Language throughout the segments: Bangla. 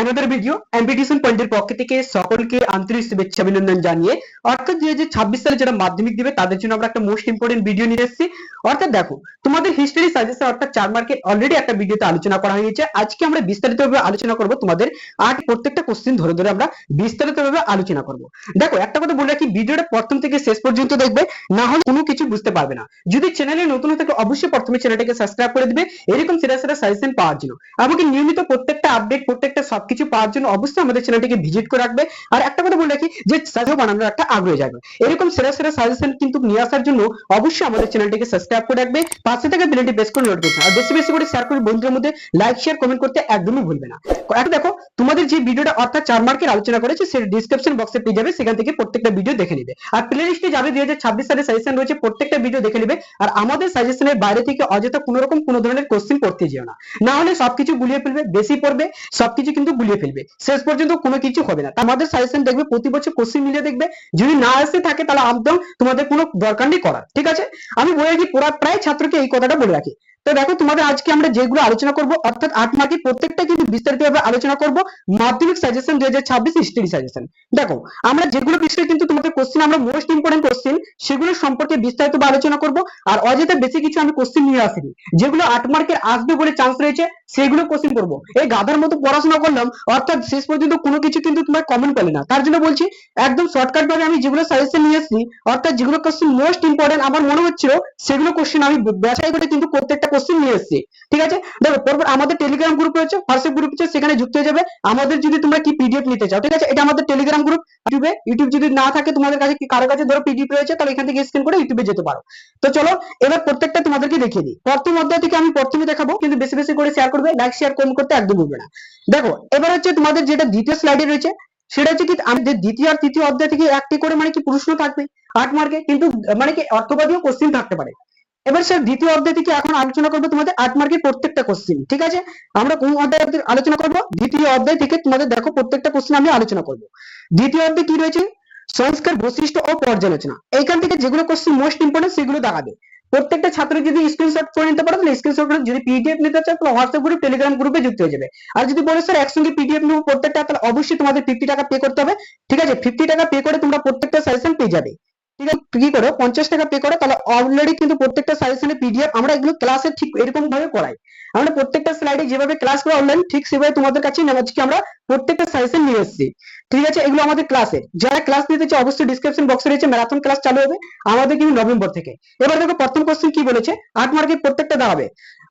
অ্যানাদার ভিডিও অ্যাম্বিটিশন পয়েন্টের পক্ষ থেকে সকলকে আন্তরিক শুভেচ্ছা অভিনন্দন জানিয়ে, অর্থাৎ দুই ছাব্বিশ সালে যারা মাধ্যমিক দিবে, তাদের জন্য আমরা একটা মোস্ট ইম্পর্টেন্ট ভিডিও নিয়ে এসেছি। অর্থাৎ দেখো, তোমাদের হিস্ট্রি সাজেশন অর্থাৎ চার মার্কেট অলরেডি একটা ভিডিওতে আলোচনা করা হয়েছে। আজকে আমরা বিস্তারিতভাবে আলোচনা করব তোমাদের আট প্রত্যেকটা কোশ্চেন ধরে ধরে আমরা বিস্তারিতভাবে আলোচনা করব। দেখো, একটা কথা বলে রাখি, ভিডিওটা প্রথম থেকে শেষ পর্যন্ত দেখবে, না হলে কোনো কিছু বুঝতে পারবে না। যদি চ্যানেলে নতুন হয়ে থাকে অবশ্যই প্রথমে চ্যানেলটাকে সাবস্ক্রাইব করে দিবে, এরকম সেরা সেরা সাজেশন পাওয়ার জন্য। এমনকি নিয়মিত প্রত্যেকটা আপডেট প্রত্যেকটা সবকিছু পাওয়ার জন্য অবশ্যই আমাদের চ্যানেলটিকে ভিজিট করে রাখবে। আর একটা কথা বলে রাখি যে সাজেশন বানানোর একটা আগ্রহ যাবে। এরকম সেরা সেরা সাজেশন কিন্তু নিয়ে আসার জন্য অবশ্যই আমাদের চ্যানেলটিকে সাবস্ক্রাইব করে রাখবে। পাশে থেকে বেলটি প্রেস করে নোটিফিকেশন আর বেশি বেশি করে শেয়ার করে বন্ধুদের মধ্যে। লাইক শেয়ার কমেন্ট করতে একদমই ভুলবে না। এখন দেখো, তোমাদের যে ভিডিওটা অর্থাৎ চার মার্কের আলোচনা করেছে, সেই ডিসক্রিপশন বক্সে পেয়ে যাবে। সেখান থেকে প্রত্যেকটা ভিডিও দেখে নিবে। আর প্লে লিস্টে যাবে দুই হাজার ছাব্বিশ সালে সাজেশন রয়েছে, প্রত্যেকটা ভিডিও দেখে নিবে। আর আমাদের সাজেশনের বাইরে থেকে অযথা কোনো রকম কোনো ধরনের কোশ্চেন পড়তে যেও না। না হলে সবকিছু গুলিয়ে ফেলবে, বেশি পড়বে। সবকিছু কিন্তু গুলিয়ে ফেলবে। শেষ পর্যন্ত কোনো কিছু হবে না। তা আমাদের সাজেশন দেখবে, প্রতি বছর কোশ্চিন মিলিয়ে দেখবে। যদি না আসে থাকে, তাহলে একদম তোমাদের কোনো দরকার নেই করার। ঠিক আছে? আমি বলে রাখি পুরা প্রায় ছাত্রকে এই কথাটা বলে রাখি। তো দেখো তোমাদের আজকে আমরা যেগুলো আলোচনা করব, অর্থাৎ আট মার্কের প্রত্যেকটা কিন্তু বিস্তারিতভাবে আলোচনা করব। মাধ্যমিক সাজেশন দুই হাজার ছাব্বিশ হিস্ট্রি সাজেশন দেখো, আমরা যেগুলো বিষয়ে কিন্তু তোমাদের কোশ্চেন আমরা মোস্ট ইম্পর্টেন্ট কোশ্চেন সেগুলো সম্পর্কে বিস্তারিত আলোচনা করব। আর অযথা বেশি কিছু আমি কোশ্চেন নিয়ে আসিনি। যেগুলো আট মার্কের আসবে বলে চান্স রয়েছে, সেগুলো কোশ্চেন করব। এই গাধার মতো পড়াশোনা করলাম, অর্থাৎ শেষ পর্যন্ত কোনো কিছু কিন্তু তোমার কমন পেলে না। তার জন্য বলছি, একদম শর্টকাট ভাবে আমি যেগুলো সাজেশন নিয়ে এসেছি অর্থাৎ যেগুলো কোশ্চেন মোস্ট ইম্পর্টেন্ট আমার মনে হচ্ছিল, সেগুলো কোশ্চেন আমি বাছাই করে কিন্তু প্রত্যেকটা কোশ্চেন নিয়ে এসেছি, ঠিক আছে? দেখো, পরপর আমাদের টেলিগ্রাম গ্রুপ রয়েছে হোয়াটসঅ্যাপ গ্রুপ আছে সেখানে যুক্ত হয়ে যাবে। আমাদের যদি তোমরা কি পিডিএফ নিতে চাও, ঠিক আছে? এটা আমাদের টেলিগ্রাম গ্রুপ ইউটিউবে ইউটিউব যদি না থাকে, তোমাদের কাছে কি কারও কাছে ধরো পিডিএফ রয়েছে, তাহলে এখান থেকে স্ক্যান করে ইউটিউবে যেতে পারো। তো চলো, এবার প্রত্যেকটা তোমাদেরকে দেখিয়ে দিই। প্রথম অধ্যায় থেকে আমি প্রথমে দেখাবো, কিন্তু বেশি বেশি করে শেয়ার করবে লাইক শেয়ার কমেন্ট করতে একদম ভুলবে না। দেখো, এবার হচ্ছে তোমাদের যেটা দ্বিতীয় স্লাইডে রয়েছে, সেটা হচ্ছে কি আমাদের দ্বিতীয় আর তৃতীয় অধ্যায় থেকে একটি করে মানে কি প্রশ্ন থাকবে, আট মার্কে কিন্তু মানে কি অর্থবাদীও কোশ্চিন থাকতে পারে। এবার স্যার দ্বিতীয় অধ্যায় থেকে এখন আলোচনা করব তোমাদের আট মার্কের প্রত্যেকটা কোশ্চিন ঠিক আছে? আমরা কোন অধ্যায় আলোচনা করব? দ্বিতীয় অধ্যায় থেকে তোমাদের দেখো প্রত্যেকটা কোশ্চিন আমি আলোচনা করব। দ্বিতীয় অধ্যায় কি রয়েছে? সংস্কার, বৈশিষ্ট্য ও পর্যালোচনা। এইখান থেকে যেগুলো কোশ্চিন মোস্ট ইম্পর্টেন্ট সেগুলো দেখাবে। প্রত্যেকটা ছাত্র যদি স্ক্রিনশট করে নিতে পারো, তাহলে স্ক্রিনশট করে যদি পিডিএফ নিতে চাও, তাহলে হোয়াটসঅ্যাপ গ্রুপ টেলিগ্রাম গ্রুপে যুক্ত হয়ে যাবে। আর যদি বলে স্যার একসঙ্গে পিডিএফ নেব প্রত্যেকটা, তাহলে অবশ্যই তোমাদের ফিফটি টাকা পে করতে হবে। ঠিক আছে? ফিফটি টাকা পে করে তোমরা প্রত্যেকটা সাজেশন পেয়ে যাবে। কি করো, পঞ্চাশ টাকা পে করো, তাহলে অলরেডি কিন্তু প্রত্যেকটা সাজেশনের পিডিএফ আমরা এগুলো ক্লাসে ঠিক এরকম ভাবে করাই। আমরা প্রত্যেকটা স্লাইডে যেভাবে ক্লাস করা অনলাইন ঠিক সেভাবে তোমাদের কাছে আজকে আমরা প্রত্যেকটা সাজেশন নিয়ে এসেছি। ঠিক আছে, এগুলো আমাদের ক্লাসে যারা ক্লাস নিতে চায় অবশ্যই ডিসক্রিপশন বক্সে রয়েছে ম্যারাথন ক্লাস চালু হবে, আমাদের কিন্তু নভেম্বর থেকে। এবার দেখো প্রথম কোশ্চেন কি বলেছে? আট মার্কের প্রত্যেকটা দাঁড়াবে।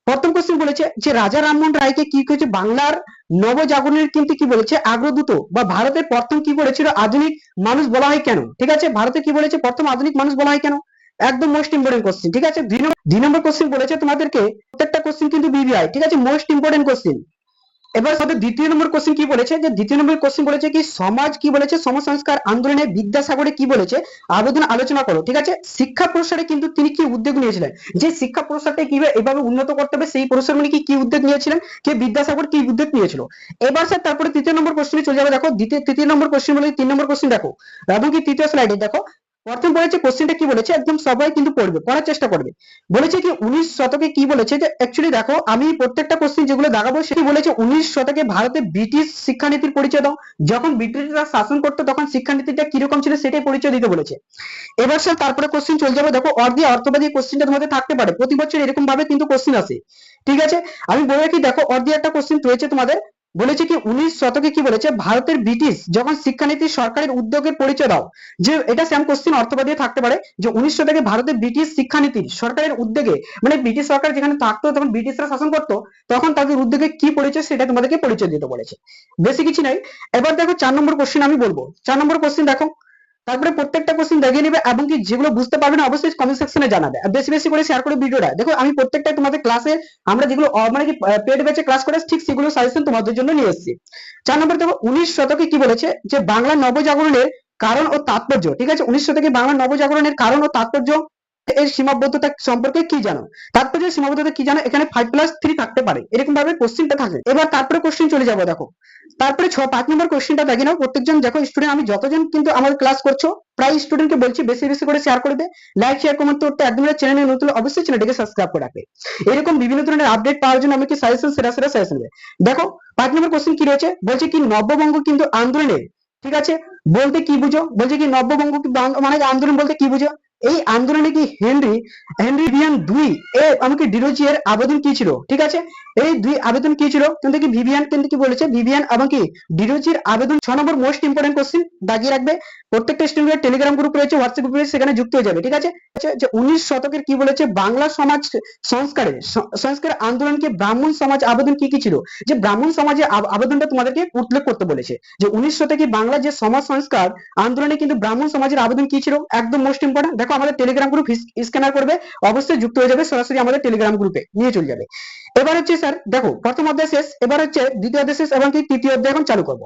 প্রথম কোশ্চেন বলেছে যে রাজা রামমোহন রায়কে কি করেছে বাংলার নবজাগরণের কিন্তু কি বলেছে? আগ্রদূত বা ভারতের প্রথম কি বলেছিল? আধুনিক মানুষ বলা হয় কেন? ঠিক আছে? ভারতে কি বলেছে? প্রথম আধুনিক মানুষ বলা হয় কেন? একদম মোস্ট ইম্পর্টেন্ট কোশ্চেন ঠিক আছে? দুই নম্বর কোশ্চেন বলেছে তোমাদেরকে, প্রত্যেকটা কোশ্চেন কিন্তু বিবিআই ঠিক আছে? মোস্ট ইম্পর্টেন্ট কোশ্চেন এবার সাথে দ্বিতীয় নম্বর কোশ্চেন কি বলেছে? যে দ্বিতীয় নম্বর কোশ্চেন বলেছে কি, সমাজ কি বলেছে? সমাজ সংস্কার আন্দোলনে বিদ্যাসাগরে কি বলেছে? আবেদন আলোচনা করো, ঠিক আছে? শিক্ষা প্রসারে কিন্তু তিনি কি উদ্যোগ নিয়েছিলেন? যে শিক্ষা প্রসারটা কীভাবে এভাবে উন্নত করতে হবে, সেই প্রসার মানে কি কি উদ্যোগ নিয়েছিলেন? কে বিদ্যাসাগর কি উদ্যোগ নিয়েছিল? এবার স্যার তারপরে তৃতীয় নম্বর কোশ্চেনে চলে যাবে, দেখো, দ্বিতীয়, তৃতীয় নম্বর কোশ্চেন বলে তিন নম্বর কোশ্চেন দেখো। এবং কি তৃতীয় স্লাইডে দেখো প্রথম বলেছে কোশ্চেনটা কি বলেছে? একদম সবাই কিন্তু পড়বে, পড়ার চেষ্টা করবে। বলেছে কি উনিশ শতকে কি বলেছে? যে অ্যাকচুয়ালি দেখো, আমি প্রত্যেকটা কোশ্চেন যেগুলো দেখাবো সেটি বলেছে উনিশ শতকে ভারতে ব্রিটিশ শিক্ষানীতির পরিচয় দাও। যখন ব্রিটিশরা শাসন করতো তখন শিক্ষানীতিটা কীরকম ছিল সেটাই পরিচয় দিতে বলেছে। এবার স্যার তারপরে কোশ্চেন চলে যাবে। দেখো অর্ধে অর্থবাদী কোশ্চেনটা তোমাদের থাকতে পারে। প্রতি বছর এরকম ভাবে কিন্তু কোশ্চেন আসে। ঠিক আছে? আমি বলে রাখি, দেখো অর্ধে একটা কোশ্চেন রয়েছে তোমাদের। বলেছে কি উনিশ শতকে কি বলেছে? ভারতের ব্রিটিশ যখন শিক্ষানীতি সরকারের উদ্যোগের পরিচয় দাও, যে এটা স্যাম কোশ্চিন অর্থবাদী থাকতে পারে, যে উনিশ শতকে ভারতের ব্রিটিশ শিক্ষানীতির সরকারের উদ্যোগে মানে ব্রিটিশ সরকার যেখানে থাকতো তখন ব্রিটিশরা শাসন করতো, তখন তাদের উদ্যোগে কি পরিচয়, সেটা তোমাদেরকে পরিচয় দিতে বলেছে। বেশি কিছু নাই। এবার দেখো চার নম্বর কোশ্চিন আমি বলব। চার নম্বর কোশ্চিন দেখো। তারপরে প্রত্যেকটা কোশ্চেন দেখিয়ে নিবে এবং কি যেগুলো বুঝতে পারবে না, অবশ্যই কমেন্ট সেকশনে জানাবে। আর বেশি বেশি করে শেয়ার করে ভিডিওটা দেখো, আমি প্রত্যেকটা তোমাদের ক্লাসে আমরা যেগুলো মানে কি পেড ব্যাচে ক্লাস করে ঠিক সেগুলো সাজেশন তোমাদের জন্য নিয়ে এসেছি। চার নম্বর দেখো, উনিশ শতকে কি বলেছে? যে বাংলা নবজাগরণের কারণ ও তাৎপর্য, ঠিক আছে? উনিশ শতকে বাংলা নবজাগরণের কারণ ও তাৎপর্য এর সীমাবদ্ধতা সম্পর্কে কি জানো? তাৎপর্য সীমাবদ্ধতা কি জানো? এখানে ফাইভ প্লাস থ্রি থাকতে পারে। এরকম ভাবে কোশ্চেনটা থাকে। এবার তারপরে কোশ্চেন চলে যাব, দেখো। তারপরে ছ, পাঁচ নম্বর কোশ্চেনটা দেখে নাও। প্রত্যেকজন, দেখো স্টুডেন্ট আমি যতজন কিন্তু আমার ক্লাস করছ, প্রায় স্টুডেন্টকে বলছি বেশি বেশি করে শেয়ার করবে লাইক শেয়ার কমেন্ট করতে একদম চ্যানেলে নতুন অবশ্যই চ্যানেলটিকে সাবস্ক্রাইব করে রাখবে। এরকম বিভিন্ন ধরনের আপডেট পাওয়ার জন্য আমাকে সাজেশন সেরা সেরা সাজেশন দেবে। দেখো, পাঁচ নম্বর কোশ্চেন কি রয়েছে? বলছে কি, নব্যবঙ্গ কিন্তু আন্দোলনে ঠিক আছে? বলতে কি বুঝো? বলছে কি, নব্যবঙ্গ কি বাং- মানে আন্দোলন বলতে কি বুঝো? এই আন্দোলনে কি হেনরি হেনরি ভিয়ান দুই, এ আমাকে ডিরোজি এর আবেদন কি ছিল? ঠিক আছে? এই দুই আবেদন কি ছিল? কিন্তু কি ভিভিয়ান কিন্তু কি বলেছে? ভিভিয়ান এবং কি ডিরোজির আবেদন ছ নম্বর মোস্ট ইম্পর্টেন্ট কোশ্চেন দাগিয়ে রাখবে। প্রত্যেকটা স্টুডেন্টের টেলিগ্রাম গ্রুপ রয়েছে হোয়াটসঅ্যাপ গ্রুপ রয়েছে, সেখানে যুক্ত হয়ে যাবে, ঠিক আছে? যে উনিশ শতকের কি বলেছে? বাংলা সমাজ সংস্কারে সংস্কার আন্দোলনকে ব্রাহ্মণ সমাজ আবেদন কি কি ছিল? যে ব্রাহ্মণ সমাজে আব- আবেদনটা তোমাদেরকে উল্লেখ করতে বলেছে। যে উনিশ শতকে বাংলা যে সমাজ সংস্কার, আন্দোলনে কিন্তু ব্রাহ্মণ সমাজের আবেদন কি ছিল? একদম মোস্ট ইম্পর্টেন্ট দেখো আমাদের টেলিগ্রাম গ্রুপ স্ক্যানার করবে, অবশ্যই যুক্ত হয়ে যাবে, সরাসরি আমাদের টেলিগ্রাম গ্রুপে নিয়ে চলে যাবে। এবার হচ্ছে স্যার দেখো, প্রথম অধ্যায় শেষ, এবার হচ্ছে দ্বিতীয় অধ্যায় শেষ এবং কি তৃতীয় অধ্যায় এখন চালু করব।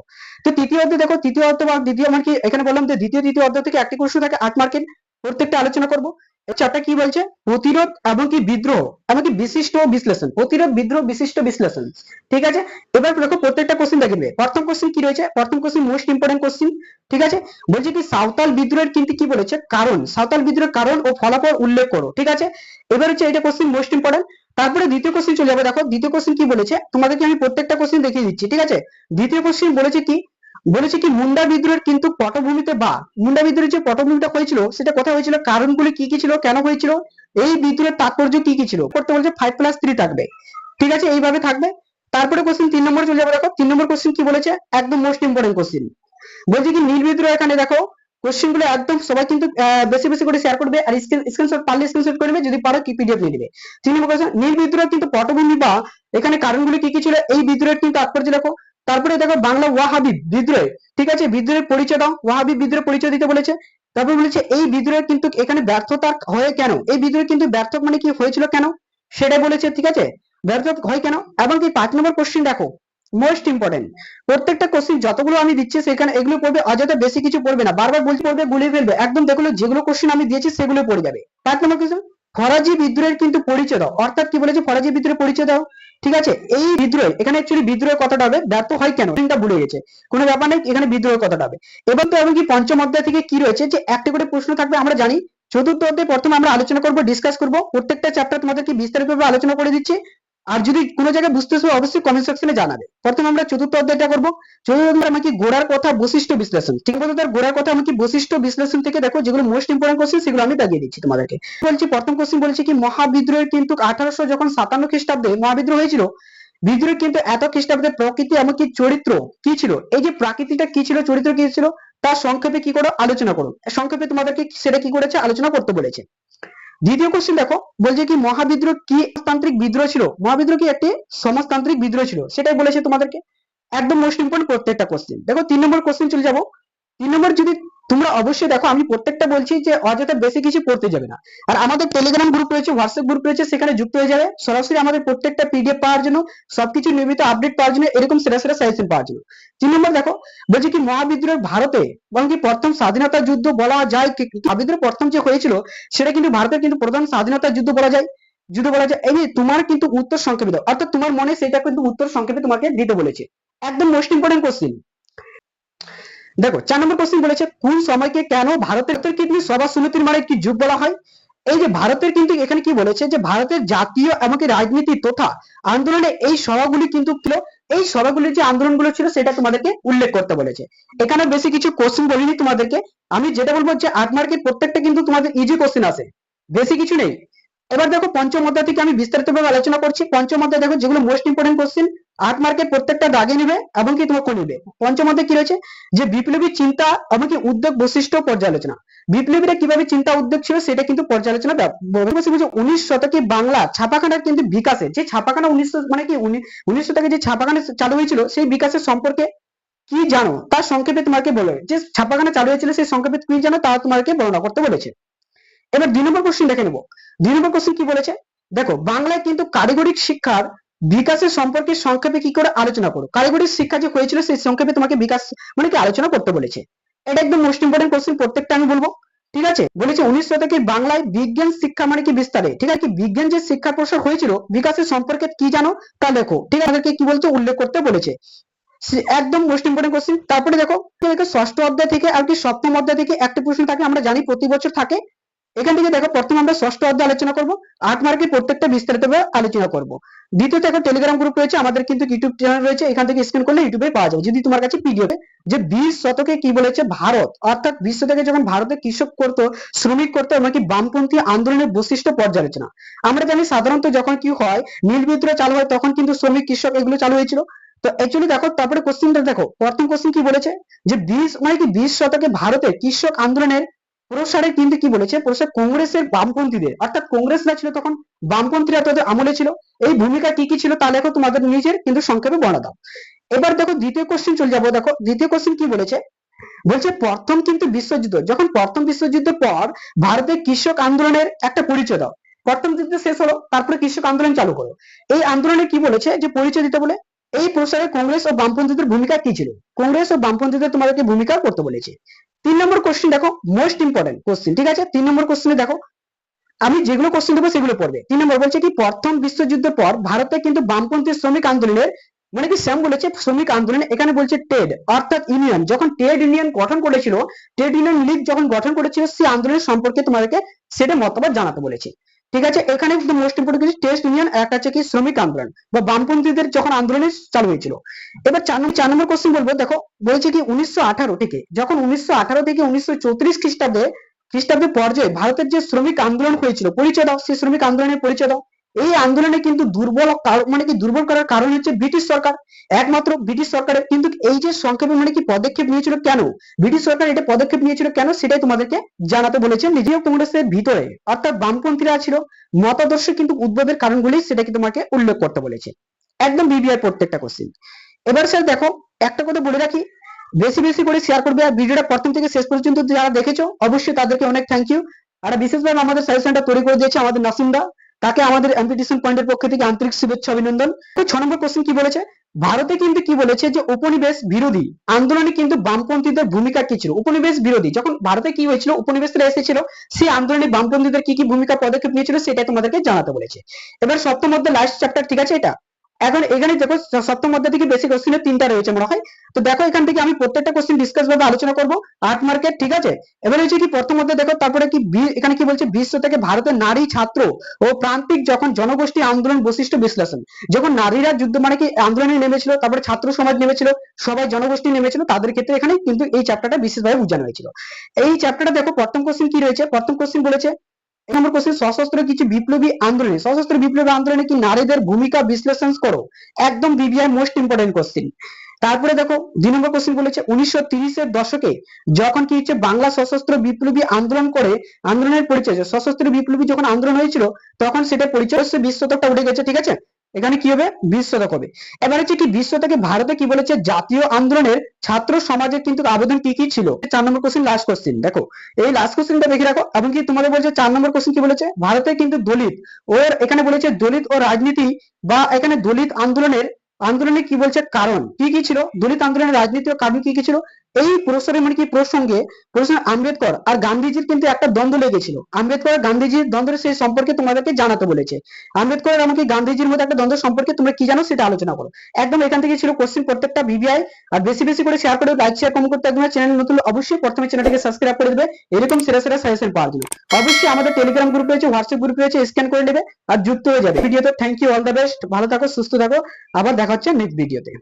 তো তৃতীয় অধ্যায় দেখো, তৃতীয় অধ্যায় বা দ্বিতীয় মানে কি এখানে বললাম যে দ্বিতীয়, তৃতীয় অধ্যায় থেকে একটি প্রশ্ন থাকে, আট মার্কের প্রত্যেকটা আলোচনা করব। চারটা কি বলছে? প্রতিরোধ এবং কি বিদ্রোহ এমনকি বিশিষ্ট বিশ্লেষণ, প্রতিরোধ, বিদ্রোহ, বিশিষ্ট বিশ্লেষণ। ঠিক আছে? এবার দেখো প্রত্যেকটা কোশ্চেন দেখবে প্রথম কোশ্চেন কি রয়েছে? প্রথম কোশ্চেন মোস্ট ইম্পর্টেন্ট কোশ্চেন ঠিক আছে? বলছে কি, সাঁওতাল বিদ্রোহের কিন্তু কি বলেছে? কারণ, সাঁওতাল বিদ্রোহের কারণ ও ফলাফল উল্লেখ করো। ঠিক আছে? এবার হচ্ছে এটা কোশ্চেন মোস্ট ইম্পর্টেন্ট তারপরে দ্বিতীয় কোশ্চেন চলে যাবে। দেখো, দ্বিতীয় কোশ্চেন কি বলেছে? তোমাদেরকে আমি প্রত্যেকটা কোশ্চেন দেখিয়ে দিচ্ছি। ঠিক আছে? দ্বিতীয় কোশ্চেন বলেছে কি বলেছে কি, মুন্ডা বিদ্রোহের কিন্তু পটভূমিতে বা, মুন্ডা বিদ্রোহের যে পটভূমিটা হয়েছিল, সেটা কোথায় হয়েছিল? কারণগুলি কি কি ছিল? কেন হয়েছিল? এই বিদ্রোহের তাৎপর্য কি কি ছিল? করতে বলছে ফাইভ প্লাস থ্রি থাকবে। ঠিক আছে? এইভাবে থাকবে। তারপরে কোশ্চেন তিন নম্বর চলে যাবে। দেখো, তিন নম্বর কোশ্চেন কি বলেছে? একদম মোস্ট ইম্পর্টেন্ট কোশ্চেন বলছে কি, নীল বিদ্রোহ এখানে দেখো কোশ্চেনগুলো একদম সবাই কিন্তু বেশি বেশি করে শেয়ার করবে আর স্ক্রিনশট পারলে স্ক্রিনশট করবে যদি পারো কি পিডিএফ নিয়ে দিবে। তিন নম্বর কোশ্চেন নীল বিদ্রোহ কিন্তু পটভূমি বা, এখানে কারণগুলি কি কি ছিল? এই বিদ্রোহের কিন্তু তাৎপর্য দেখো তারপরে দেখো বাংলা ওয়াহাবি বিদ্রোহ, ঠিক আছে? বিদ্রোহের পরিচয় দাও, ওয়াহাবি বিদ্রোহের পরিচয় দিতে বলেছে। তারপর বলেছে, এই বিদ্রোহে কিন্তু এখানে ব্যর্থতা হয় কেন? এই বিদ্রোহে কিন্তু ব্যর্থ মানে কি হয়েছিল কেন? সেটা বলেছে, ঠিক আছে? ব্যর্থ হয় কেন? এবং কি পাঁচ নম্বর কোশ্চেন দেখো মোস্ট ইম্পর্টেন্ট প্রত্যেকটা কোশ্চেন যতগুলো আমি দিচ্ছি সেখানে এগুলো পড়বে, অযথা বেশি কিছু পড়বে না। বারবার বলতে পড়বে গুলিয়ে ফেলবে। একদম দেখল যেগুলো কোশ্চেন আমি দিয়েছি সেগুলো পড়ে যাবে। পাঁচ নম্বর কোশ্চেন ফরাজি বিদ্রোহের কিন্তু পরিচয় দাও। অর্থাৎ কি বলেছে? ফরাজি বিদ্রোহের পরিচয় দাও। ঠিক আছে? এই বিদ্রোহ এখানে অ্যাকচুয়ালি বিদ্রোহের কথাটা হবে, ব্যর্থ হয় কেন? চিন্তা ভুলে গেছে। কোনো ব্যাপার নেই, এখানে বিদ্রোহের কথাটা হবে। এবার তো এমনকি পঞ্চম অধ্যায় থেকে কি রয়েছে? যে একটা করে প্রশ্ন থাকবে, আমরা জানি। চতুর্থ অধ্যায় প্রথমে আমরা আলোচনা করব ডিসকাস করব। প্রত্যেকটা চ্যাপ্টার তোমাদেরকে বিস্তারিতভাবে আলোচনা করে দিচ্ছি। আর যদি কোনো জায়গায় বুঝতে চাও, অবশ্যই কমেন্ট সেকশনে জানাবে। প্রথমে আমরা চতুর্থ অধ্যায়টা করব। চতুর্থ অধ্যায় আমাকে গোড়ার কথা, বৈশিষ্ট্য বিশ্লেষণ। ঠিক আছে তার গোড়ার কথা আমাকে বৈশিষ্ট্য বিশ্লেষণ থেকে দেখো, যেগুলো মোস্ট ইম্পর্টেন্ট কোশ্চেন সেগুলো আমি দাগিয়ে দিচ্ছি তোমাদেরকে। বলছি, প্রথম কোশ্চেন বলেছে কি, মহাবিদ্রোহের কিন্তু আঠারোশো যখন সাতান্ন খ্রিস্টাব্দে মহাবিদ্রোহ হয়েছিল বিদ্রোহ কিন্তু এত খ্রিস্টাব্দে প্রকৃতি এমনকি চরিত্র কি ছিল? এই যে প্রাকৃতিটা কি ছিল, চরিত্র কি ছিল, তার সংক্ষেপে কি করো, আলোচনা করো। সংক্ষেপে তোমাদেরকে সেটা কি করেছে, আলোচনা করতে বলেছে। দ্বিতীয় কোশ্চেন দেখো, বলছে কি মহাবিদ্রোহ কি তান্ত্রিক বিদ্রোহ ছিল? মহাবিদ্রোহ কি একটি সমাজতান্ত্রিক বিদ্রোহ ছিল? সেটাই বলেছে তোমাদেরকে। একদম মোস্ট ইম্পর্টেন্ট প্রত্যেকটা কোশ্চেন দেখো তিন নম্বর কোশ্চেন চলে যাব। তিন নম্বর যদি তোমরা অবশ্যই দেখো, আমি প্রত্যেকটা বলছি যে অযথা বেশি কিছু পড়তে যাবে না। আর আমাদের টেলিগ্রাম গ্রুপ রয়েছে হোয়াটসঅ্যাপ গ্রুপ রয়েছে, সেখানে যুক্ত হয়ে যাবে। সরাসরি আমাদের প্রত্যেকটা পিডিএফ পাওয়ার জন্য, সবকিছু নিয়মিত আপডেট পাওয়ার জন্য এরকম সেরা সেরা সাজেশন পাওয়ার জন্য তিন নম্বর দেখো, বলছে কি মহাবিদ্রোহের ভারতে কি প্রথম স্বাধীনতা যুদ্ধ বলা যায় মহাবিদ্রোহ প্রথম যে হয়েছিল, সেটা কিন্তু ভারতের কিন্তু প্রধান স্বাধীনতা যুদ্ধ বলা যায়, যুদ্ধ বলা যায়। এই তোমার কিন্তু উত্তর সংক্ষেপে অর্থাৎ তোমার মনে সেটা কিন্তু উত্তর সংক্ষেপে তোমাকে দিতে বলেছে। একদম মোস্ট ইম্পর্টেন্ট কোশ্চেন দেখো, চার নম্বর কোশ্চেন বলেছে, কোন সময়কে কেন ভারতের কিন্তু সভা সমিতির মানে কি যুগ বলা হয়? এই যে ভারতের কিন্তু এখানে কি বলেছে যে ভারতের জাতীয় এমনকি রাজনীতি তথা আন্দোলনে এই সভাগুলি কিন্তু ছিল, এই সভাগুলির যে আন্দোলনগুলো ছিল সেটা তোমাদেরকে উল্লেখ করতে বলেছে। এখানে বেশি কিছু কোশ্চেন বলিনি তোমাদেরকে, আমি যেটা বলব যে আট মার্কের প্রত্যেকটা কিন্তু তোমাদের ইজি কোশ্চেন আছে, বেশি কিছু নেই। এবার দেখো, পঞ্চম অধ্যায় থেকে আমি বিস্তারিতভাবে আলোচনা করছি। পঞ্চম অধ্যায় দেখো, যেগুলো মোস্ট ইম্পর্টেন্ট কোশ্চেন আট মার্কের প্রত্যেকটা দাগে নিবে এবং কি তোমাকে নিবে? পঞ্চম অধ্যায় কি রয়েছে? যে বিপ্লবী চিন্তা এমনকি উদ্যোগ বৈশিষ্ট্য পর্যালোচনা। বিপ্লবীরা কীভাবে চিন্তা উদ্যোগ ছিল সেটা কিন্তু পর্যালোচনা উনিশ শতকে বাংলা ছাপাখানার কিন্তু বিকাশে, যে ছাপাখানা উনিশশো মানে কি উনিশ শতকে যে ছাপাখানা চালু হয়েছিল সেই বিকাশের সম্পর্কে কি জানো? তার সংক্ষেপে তোমাকে বলে যে ছাপাখানা চালু হয়েছিল সেই সংক্ষেপে কি জানো? তা তোমাকে বর্ণনা করতে বলেছে। এবার দুই নম্বর কোশ্চেন দেখে নেব। দুই নম্বর কোশ্চেন কি বলেছে? দেখো, বাংলায় কিন্তু কারিগরিক শিক্ষার বিকাশের সম্পর্কে সংক্ষেপে কি করে আলোচনা করো? কারিগরি শিক্ষা যে হয়েছিল, সেই সংক্ষেপে তোমাকে বিকাশ মানে কি আলোচনা করতে বলেছে। এটা একদম মোস্ট ইম্পর্টেন্ট কোশ্চেন প্রত্যেকটা আমি বলব। ঠিক আছে? বলেছে উনিশ শতকে বাংলায় বিজ্ঞান শিক্ষা মানে কি বিস্তারে? ঠিক আছে? বিজ্ঞান যে শিক্ষা প্রসার হয়েছিল, বিকাশের সম্পর্কে কি জানো? তা দেখো। ঠিক আছে? আমাদেরকে কি বলছে? উল্লেখ করতে বলেছে। একদম মোস্ট ইম্পর্টেন্ট কোশ্চেন তারপরে দেখো, ষষ্ঠ অধ্যায় থেকে আর কি সপ্তম অধ্যায় থেকে একটা প্রশ্ন থাকে, আমরা জানি প্রতি বছর থাকে। এখান থেকে দেখো প্রথমে আমরা ষষ্ঠ অধ্যায় আলোচনা করব, আট মার্কের প্রত্যেকটা বিস্তারিত আলোচনা করব। দ্বিতীয়ত একটা টেলিগ্রাম গ্রুপ রয়েছে, আমাদের কিন্তু ইউটিউব চ্যানেল রয়েছে, এখান থেকে স্ক্যান করলে ইউটিউবে পাওয়া যাবে। যদি তোমার কাছে পিডিএফ যে বিশ শতকে কি বলেছে ভারত, অর্থাৎ বিশ শতকে যখন ভারতে কৃষক করতো, শ্রমিক করতো এমনকি বামপন্থী আন্দোলনের বৈশিষ্ট্য পর্যালোচনা। আমরা জানি সাধারণত যখন কি হয়, নীল বিদ্রোহ চালু হয়, তখন কিন্তু শ্রমিক, কৃষক এগুলো চালু হয়েছিল। তো অ্যাকচুয়ালি দেখো, তারপরে কোশ্চেনটা দেখো, প্রথম কোশ্চেন কি বলেছে? যে বিশ মানে কি বিশ শতকে ভারতে কৃষক আন্দোলনের প্রসারে কিন্তু কি বলেছে? প্রসার কংগ্রেসের বামপন্থীদের। অর্থাৎ কংগ্রেসরা ছিল তখন বামপন্থীরা তাদের আমলে ছিল। এই ভূমিকা কি কি ছিল তা লেখো তোমাদের নিজের, কিন্তু সংক্ষেপে বর্ণনা দাও। এবার দেখো দ্বিতীয় কোশ্চেন চলে যাব। দেখো দ্বিতীয় কোশ্চেন কি বলেছে? বলছে, প্রথম কিন্তু বিশ্বযুদ্ধ। যখন প্রথম বিশ্বযুদ্ধের পর ভারতের কৃষক আন্দোলনের একটা পরিচয় দাও। প্রথম যুদ্ধ শেষ হলো, তারপরে কৃষক আন্দোলন চালু করো। এই আন্দোলনে কি বলেছে যে পরিচয় দিতে বলে? এই প্রসারে কংগ্রেস ও বামপন্থীদের ভূমিকা কি ছিল? কংগ্রেস ও বামপন্থীদের তোমাদেরকে ভূমিকা করতে বলেছে। তিন নম্বর কোশ্চেন দেখো মোস্ট ইম্পর্টেন্ট কোশ্চেন ঠিক আছে? তিন নম্বর কোশ্চেনে দেখো, আমি যেগুলো কোশ্চেন দেবো সেগুলো পড়বে। তিন নম্বর বলছে কি, প্রথম বিশ্বযুদ্ধের পর ভারতে কিন্তু বামপন্থী শ্রমিক আন্দোলনের মানে কি শ্যাম বলেছে, শ্রমিক আন্দোলন এখানে বলছে ট্রেড অর্থাৎ ইউনিয়ন যখন ট্রেড ইউনিয়ন গঠন করেছিল ট্রেড ইউনিয়ন লীগ যখন গঠন করেছিল সেই আন্দোলনের সম্পর্কে তোমাদেরকে সেটা মতামত জানাতে বলেছে। ঠিক আছে? এখানে কিন্তু মোস্ট ইম্পর্টেন্ট কিছু টেস্ট ইউনিয়ন আর একটা হচ্ছে কি শ্রমিক আন্দোলন বা বামপন্থীদের যখন আন্দোলন চালু হয়েছিল। এবার চার চার নম্বর কোশ্চেন বলব, দেখো, বলছে কি উনিশশো আঠারো থেকে, যখন উনিশশো আঠারো থেকে উনিশশো চৌত্রিশ খ্রিস্টাব্দে খ্রিস্টাব্দে পর্যায়ে ভারতের যে শ্রমিক আন্দোলন হয়েছিল, পরিচয় দাও, সেই শ্রমিক আন্দোলনের পরিচয় দাও। এই আন্দোলনে কিন্তু দুর্বল মানে কি দুর্বল করার কারণ হচ্ছে ব্রিটিশ সরকার। একমাত্র ব্রিটিশ সরকারের কিন্তু এই যে সংক্ষেপে মানে কি পদক্ষেপ নিয়েছিল কেন? ব্রিটিশ সরকার এটা পদক্ষেপ নিয়েছিল কেন সেটাই তোমাদেরকে জানাতে বলেছে নিজেও কংগ্রেসের ভিতরে। অর্থাৎ বামপন্থীরা ছিল, মতাদর্শ কিন্তু উদ্ভবের কারণগুলি সেটাকে তোমাকে উল্লেখ করতে বলেছে। একদম বিবিআর প্রত্যেকটা কোশ্চেন এবার স্যার দেখো, একটা কথা বলে রাখি, বেশি বেশি করে শেয়ার করবে আর ভিডিওটা প্রথম থেকে শেষ পর্যন্ত যারা দেখেছ, অবশ্যই তাদেরকে অনেক থ্যাংক ইউ আর বিশেষভাবে আমাদের সাজেশনটা তৈরি করে দিয়েছে আমাদের নাসিমদা। তাকে আমাদের এমপিটিশন পয়েন্টের পক্ষ থেকে আন্তরিক শুভেচ্ছা, অভিনন্দন। ছ নম্বর কোশ্চেন কি বলেছে? ভারতে কিন্তু কি বলেছে যে উপনিবেশ বিরোধী। আন্দোলনে কিন্তু বামপন্থীদের ভূমিকা কি ছিল? উপনিবেশ বিরোধী। যখন ভারতে কি হয়েছিল? উপনিবেশরা এসেছিল, সেই আন্দোলনে বামপন্থীদের কি কি ভূমিকা, পদক্ষেপ নিয়েছিল, সেটা তোমাদেরকে জানাতে বলেছে। এবার সপ্তম মধ্যে লাস্ট চ্যাপ্টার ঠিক আছে এটা? এখন এখানে দেখো সপ্তম অধ্যায় থেকে বেশি কোশ্চেন তিনটা রয়েছে মনে হয়। তো দেখো এখান থেকে আমি প্রত্যেকটা কোশ্চেন ডিসকাস ভাবে আলোচনা করব। আট মার্কেট ঠিক আছে? এবার হচ্ছে কি প্রথম অধ্যায় দেখো, তারপরে কি এখানে কি বলছে? বিশ্ব থেকে ভারতের নারী ছাত্র ও প্রান্তিক যখন জনগোষ্ঠী আন্দোলন বৈশিষ্ট্য বিশ্লেষণ। যখন নারীরা যুদ্ধ মানে কি? আন্দোলনে নেমেছিল, তারপরে ছাত্র সমাজ নেমেছিল, সবাই জনগোষ্ঠী নেমেছিল, তাদের ক্ষেত্রে এখানে কিন্তু এই চ্যাপ্টারটা বিশেষভাবে বোঝানো হয়েছিল। এই চ্যাপ্টারটা দেখো, প্রথম কোশ্চেন কি রয়েছে? প্রথম কোশ্চেন বলেছে এক নম্বর কোশ্চেন সশস্ত্র কিছু বিপ্লবী আন্দোলনে, সশস্ত্র বিপ্লবী আন্দোলনে কি নারীদের ভূমিকা বিশ্লেষণ করো? একদম বিবিআই মোস্ট ইম্পর্টেন্ট কোশ্চেন তারপরে দেখো, দুই নম্বর কোশ্চেন বলেছে, উনিশশো তিরিশের দশকে যখন কি হচ্ছে, বাংলা সশস্ত্র বিপ্লবী আন্দোলন করে, আন্দোলনের পরিচয়, সশস্ত্র বিপ্লবী যখন আন্দোলন হয়েছিল, তখন সেটা পরিচয় হচ্ছে বিশ উঠে গেছে, ঠিক আছে? এখানে কি হবে? বিশ শতক হবে এবার হচ্ছে কি বিশ শতকে ভারতে কি বলেছে? জাতীয় আন্দোলনের ছাত্র সমাজের কিন্তু আবেদন কি কি ছিল? চার নম্বর কোশ্চেন লাস্ট কোশ্চেন দেখো, এই লাস্ট কোশ্চেনটা দেখে রাখো। এবং কি তোমাদের বলছে, চার নম্বর কোশ্চেন কি বলেছে? ভারতে কিন্তু দলিত ওর এখানে বলেছে দলিত ও রাজনীতি বা এখানে দলিত আন্দোলনের আন্দোলনে কি বলছে? কারণ কি কি ছিল? দলিত আন্দোলনের রাজনীতি ও কারণ কি কি ছিল? এই প্রশ্নের মানে কি প্রসঙ্গে প্রশ্ন আম্বেদকর আর গান্ধীজির কিন্তু একটা দ্বন্দ্ব লেগেছিল। আম্বেদকর গান্ধীজির দ্বন্দ্বের সেই সম্পর্কে তোমাদেরকে জানাতে বলেছে। আম্বেদকর আমাকে গান্ধীজির মধ্যে একটা দ্বন্দ্ব সম্পর্কে তোমরা কি জানো সেটা আলোচনা করো। একদম এখান থেকে ছিল কোশ্চেন প্রত্যেকটা বিবিআই আর বেশি বেশি করে শেয়ার করে লাইক শেয়ার কমেন্ট করতে একদম চ্যানেল নতুন অবশ্যই প্রথমে চ্যানেলটাকে সাবস্ক্রাইব করে দেবে। এরকম সেরা সেরা সাজেশন পাওয়ার জন্য। অবশ্যই আমাদের টেলিগ্রাম গ্রুপ রয়েছে হোয়াটসঅ্যাপ গ্রুপ রয়েছে স্ক্যান করে নেবে আর যুক্ত হয়ে যাবে। ভিডিওতে thank you all the best ভালো থাকো, সুস্থ থাকো। আবার দেখা হচ্ছে নেক্সট ভিডিওতে